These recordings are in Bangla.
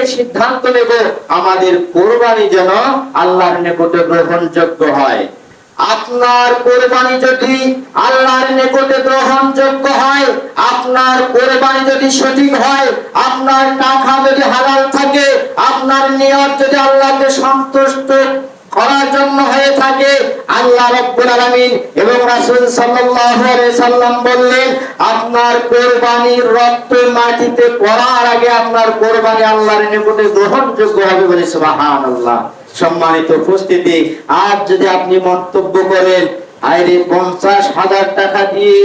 থেকে সিদ্ধান্ত নেব, আমাদের কোরবানি যেন আল্লাহর নিকটে গ্রহণযোগ্য হয়। আপনার কোরবানি যদি আল্লাহর নিকটে গ্রহণযোগ্য হয়, আপনার কোরবানি যদি সঠিক হয়, আপনার টাকা যদি হালাল থাকে, আপনার নিয়ত যদি আল্লাহকে সন্তুষ্ট করার জন্য হয়ে থাকে। আল্লাহ রাব্বুল আলামিন এবং রাসূল সাল্লাল্লাহু আলাইহি সাল্লাম বললেন, আপনার কোরবানির রক্ত মাটিতে পড়ার আগে আপনার কোরবানি আল্লাহর নিকটে গ্রহণযোগ্য হবে বলে সুবহানাল্লাহ। সম্মানিত উপস্থিতি, আজ যদি আপনি মন্তব্য করেন আরে পঞ্চাশ হাজার টাকা দিয়ে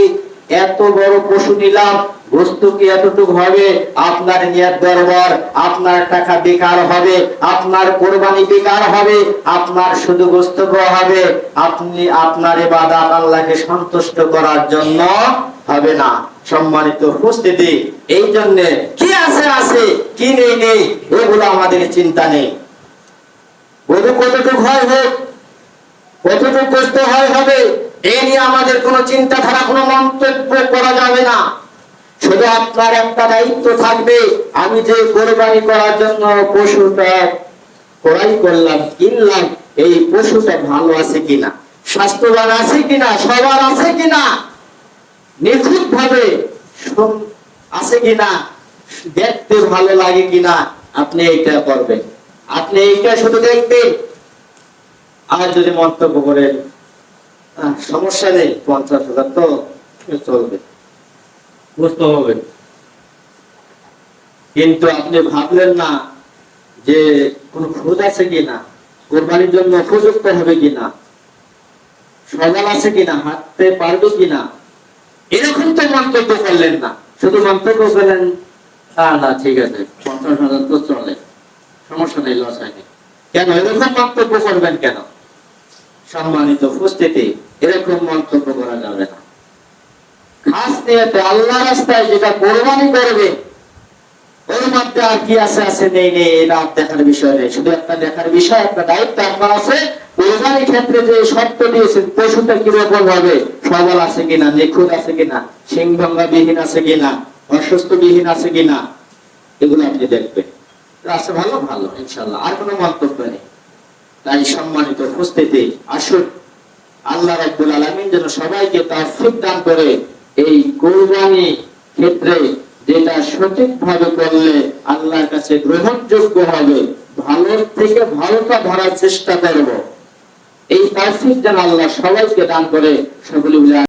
এত বড় পশু নিলাম, বস্তু কি এতটুকু হবে? আপনার নিয়ার দরবার, আপনার টাকা বেকার হবে, আপনার কোরবানি বেকার হবে, আপনার শুধু গোস্ত হবে, আপনি আপনার এবাদাত আল্লাহকে সন্তুষ্ট করার জন্য হবে না। সম্মানিত উপস্থিতি, এই জন্য কি আছে আছে, কি নেই নেই, এগুলো আমাদের চিন্তা নেই। কতটুকু হয় হোক, কতটুকু কষ্ট হয় হবে আমাদের কোনো চিন্তাধারা, কোনো মন্তব্য করা যাবে না। শুধু আপনার একটা দায়িত্ব থাকবে, আমি যে কোরবানি করার জন্য পশুটা ক্রয় করলাম, কিনলাম, এই পশুটা ভালো আছে কিনা, স্বাস্থ্যবান আছে কিনা, সবার আছে কিনা নিখুঁত ভাবে আছে কিনা, দেখতে ভালো লাগে কিনা, আপনি এইটা করবেন। আপনি এইটা শুধু দেখবেন। আর যদি মন্তব্য করেন সমস্যা নেই, পঞ্চাশ হাজার তো চলবে। বুঝতে হবে। কিন্তু আপনি ভাবলেন না যে কোন খুদ আছে কিনা? কোরবানির জন্য উপযুক্ত হবে কিনা? সজাল আছে কিনা? হাঁটতে পারবে কিনা? এরকম তো মন্তব্য করলেন না। শুধু মন্তব্য করলেন, না না, ঠিক আছে, পঞ্চাশ হাজার তো চলে। সমস্যা নেই, লস হয়নি। কেন? এরকম মন্তব্য করবেন কেন? সম্মানিত উপস্থিতি, এরকম মন্তব্য করা যাবে না। খাস আল্লাহ রাস্তায় যেটা কোরবানি করবে, ওর মধ্যে আর কি আছে আছে, নেই নেই, এটা দেখার বিষয় নেই। শুধু একটা দেখার বিষয়, একটা দায়িত্ব আছে। ক্ষেত্রে যে শর্ত দিয়েছেন, পশুটা কীরকম হবে, সবল আছে কিনা, নিখুঁত আছে কিনা সিংভঙ্গা বিহীন আছে কিনা অসুস্থ বিহীন আছে কিনা, এগুলো আপনি দেখবেন। আছে ভালো ভালো ইনশাল্লাহ আর কোনো মন্তব্য নেই। তাই সম্মানিত উপস্থিতি, আসুন। আল্লাহ রাব্বুল আলামিন যেন সবাইকে তাওফিক দান করে এই কোরবানি ক্ষেত্রে যেটা সঠিকভাবে করলে আল্লাহর কাছে গ্রহণযোগ্য হবে, ভালোর থেকে ভালোটা ধরার চেষ্টা করব। এই তাওফিক যেন আল্লাহ সবাইকে দান করে, সকলে